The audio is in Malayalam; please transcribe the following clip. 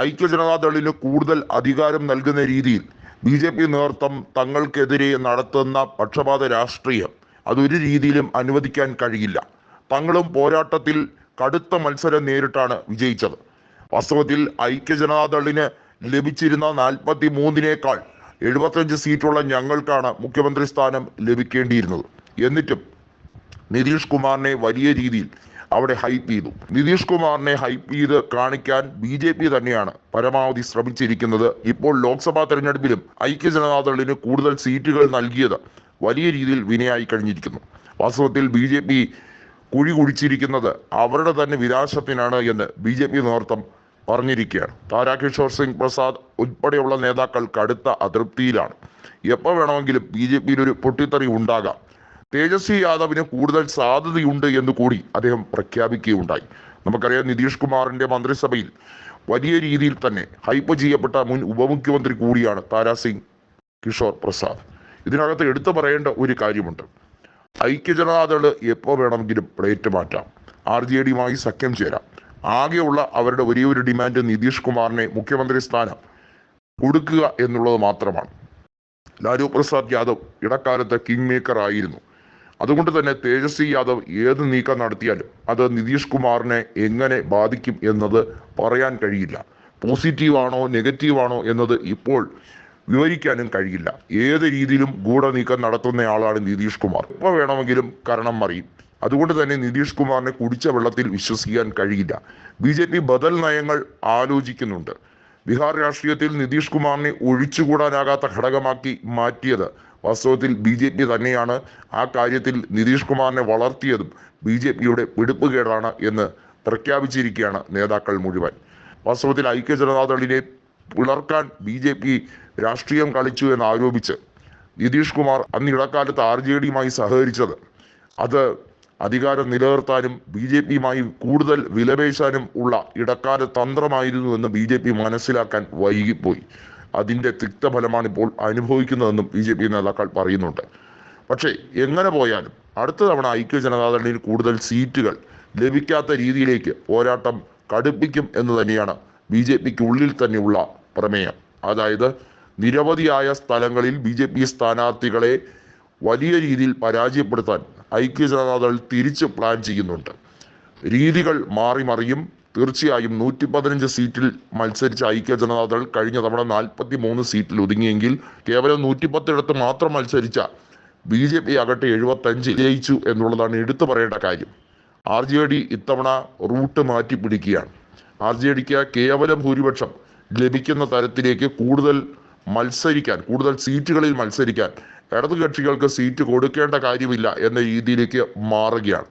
ഐക്യ ജനതാദളിന് കൂടുതൽ അധികാരം നൽകുന്ന രീതിയിൽ ബി ജെ പി നേതൃത്വം തങ്ങൾക്കെതിരെ നടത്തുന്ന പക്ഷപാത രാഷ്ട്രീയം അതൊരു രീതിയിലും അനുവദിക്കാൻ കഴിയില്ല. തങ്ങളും പോരാട്ടത്തിൽ കടുത്ത മത്സരം നേരിട്ടാണ് വിജയിച്ചത്. വാസ്തവത്തിൽ ഐക്യ ജനതാദളിന് ലഭിച്ചിരുന്ന നാൽപ്പത്തി മൂന്നിനേക്കാൾ എഴുപത്തഞ്ച് സീറ്റുള്ള ഞങ്ങൾക്കാണ് മുഖ്യമന്ത്രി സ്ഥാനം ലഭിക്കേണ്ടിയിരുന്നത്. എന്നിട്ടും നിതീഷ് കുമാറിനെ വലിയ രീതിയിൽ അവിടെ ഹൈപ്പ് ചെയ്തു. നിതീഷ് കുമാറിനെ ഹൈപ്പ് ചെയ്ത് കാണിക്കാൻ ബി ജെ പി തന്നെയാണ് പരമാവധി ശ്രമിച്ചിരിക്കുന്നത്. ഇപ്പോൾ ലോക്സഭാ തെരഞ്ഞെടുപ്പിലും ഐക്യ ജനതാദളിന് കൂടുതൽ സീറ്റുകൾ നൽകിയത് വലിയ രീതിയിൽ വിനയായി കഴിഞ്ഞിരിക്കുന്നു. വാസ്തവത്തിൽ ബി ജെ പി കുഴി കുഴിച്ചിരിക്കുന്നത് അവരുടെ തന്നെ വിനാശത്തിനാണ് എന്ന് ബി ജെ പി നേതൃത്വം പറഞ്ഞിരിക്കുകയാണ്. താരാകിഷോർ സിംഗ് പ്രസാദ് ഉൾപ്പെടെയുള്ള നേതാക്കൾ കടുത്ത അതൃപ്തിയിലാണ്. എപ്പോൾ വേണമെങ്കിലും ബി ജെ പിയിൽ ഒരു പൊട്ടിത്തെറി ഉണ്ടാകാം. തേജസ്വി യാദവിന് കൂടുതൽ സാധ്യതയുണ്ട് എന്ന് കൂടി അദ്ദേഹം പ്രഖ്യാപിക്കുകയുണ്ടായി. നമുക്കറിയാം നിതീഷ് കുമാറിന്റെ മന്ത്രിസഭയിൽ വലിയ രീതിയിൽ തന്നെ ഹൈപ്പ് ചെയ്യപ്പെട്ട മുൻ ഉപമുഖ്യമന്ത്രി കൂടിയാണ് താരാസിംഗ് കിഷോർ പ്രസാദ്. ഇതിനകത്ത് എടുത്തു പറയേണ്ട ഒരു കാര്യമുണ്ട്. ഐക്യജനതാദൾ എപ്പോൾ വേണമെങ്കിലും പ്ലേറ്റ് മാറ്റാം ആർ ജെ ഡിയുമായി സഖ്യം ചേരാം. ആകെയുള്ള അവരുടെ ഒരേ ഒരു ഡിമാൻഡ് നിതീഷ് കുമാറിനെ മുഖ്യമന്ത്രി സ്ഥാനം കൊടുക്കുക എന്നുള്ളത് മാത്രമാണ്. ലാലു പ്രസാദ് യാദവ് ഇടക്കാലത്ത് കിങ് മേക്കർ ആയിരുന്നു അതുകൊണ്ട് തന്നെ തേജസ്വി യാദവ് ഏത് നീക്കം നടത്തിയാലും അത് നിതീഷ് കുമാറിനെ എങ്ങനെ ബാധിക്കും എന്നത് പറയാൻ കഴിയില്ല. പോസിറ്റീവാണോ നെഗറ്റീവാണോ എന്നത് ഇപ്പോൾ വിവരിക്കാനും കഴിയില്ല. ഏത് രീതിയിലും ഗൂഢനീക്കം നടത്തുന്ന ആളാണ് നിതീഷ് കുമാർ. എപ്പോൾ വേണമെങ്കിലും കാരണം മറിയും. അതുകൊണ്ട് തന്നെ നിതീഷ് കുമാറിനെ കുടിച്ച വെള്ളത്തിൽ വിശ്വസിക്കാൻ കഴിയില്ല. ബി ജെ പി ബദൽ നയങ്ങൾ ആലോചിക്കുന്നുണ്ട്. ബീഹാർ രാഷ്ട്രീയത്തിൽ നിതീഷ് കുമാറിനെ ഒഴിച്ചുകൂടാനാകാത്ത ഘടകമാക്കി മാറ്റിയത് വാസ്തവത്തിൽ ബി ജെ പി തന്നെയാണ് ആ കാര്യത്തിൽ നിതീഷ് കുമാറിനെ വളർത്തിയതും ബി ജെ പിയുടെ പിടിപ്പുകേടാണ് എന്ന് പ്രഖ്യാപിച്ചിരിക്കുകയാണ് നേതാക്കൾ മുഴുവൻ. വാസ്തവത്തിൽ ഐക്യ ജനതാദളിനെ പിളർക്കാൻ ബി ജെ പി രാഷ്ട്രീയം കളിച്ചു എന്ന് ആരോപിച്ച് നിതീഷ് കുമാർ അന്ന് ഇടക്കാലത്ത് ആർ ജെ ഡിയുമായി സഹകരിച്ചത്. അത് അധികാരം നിലനിർത്താനും ബി ജെ പിയുമായി കൂടുതൽ വിലപേശാനും ഉള്ള ഇടക്കാല തന്ത്രമായിരുന്നു എന്ന് ബി ജെ പി മനസ്സിലാക്കാൻ വൈകിപ്പോയി. അതിന്റെ തിക്തഫലമാണ് ഇപ്പോൾ അനുഭവിക്കുന്നതെന്നും ബി ജെ പി നേതാക്കൾ പറയുന്നുണ്ട്. പക്ഷേ എങ്ങനെ പോയാലും അടുത്ത തവണ ഐക്യ ജനതാദളിൽ കൂടുതൽ സീറ്റുകൾ ലഭിക്കാത്ത രീതിയിലേക്ക് പോരാട്ടം കടുപ്പിക്കും എന്ന് തന്നെയാണ് ബി ജെ പിക്ക് ഉള്ളിൽ തന്നെയുള്ള പ്രമേയം. അതായത് നിരവധിയായ സ്ഥലങ്ങളിൽ ബി ജെ പി സ്ഥാനാർത്ഥികളെ വലിയ രീതിയിൽ പരാജയപ്പെടുത്താൻ ഐക്യ ജനതാദൾ തിരിച്ച് പ്ലാൻ ചെയ്യുന്നുണ്ട്. രീതികൾ മാറി മറിയും തീർച്ചയായും നൂറ്റി പതിനഞ്ച് സീറ്റിൽ മത്സരിച്ച ഐക്യ ജനതാദൾ കഴിഞ്ഞ തവണ നാൽപ്പത്തി മൂന്ന് സീറ്റിൽ ഒതുങ്ങിയെങ്കിൽ കേവലം നൂറ്റിപ്പത്തിടത്ത് മാത്രം മത്സരിച്ച ബി ജെ പി ആകട്ടെ എഴുപത്തഞ്ചിൽ ജയിച്ചു എന്നുള്ളതാണ് എടുത്തു പറയേണ്ട കാര്യം. ആർ ജെ ഡി ഇത്തവണ റൂട്ട് മാറ്റി പിടിക്കുകയാണ്. ആർ ജെ ഡിക്ക് കേവലം ഭൂരിപക്ഷം ലഭിക്കുന്ന തരത്തിലേക്ക് കൂടുതൽ മത്സരിക്കാൻ കൂടുതൽ സീറ്റുകളിൽ മത്സരിക്കാൻ ഇടതു കക്ഷികൾക്ക് സീറ്റ് കൊടുക്കേണ്ട കാര്യമില്ല എന്ന രീതിയിലേക്ക് മാറുകയാണ്.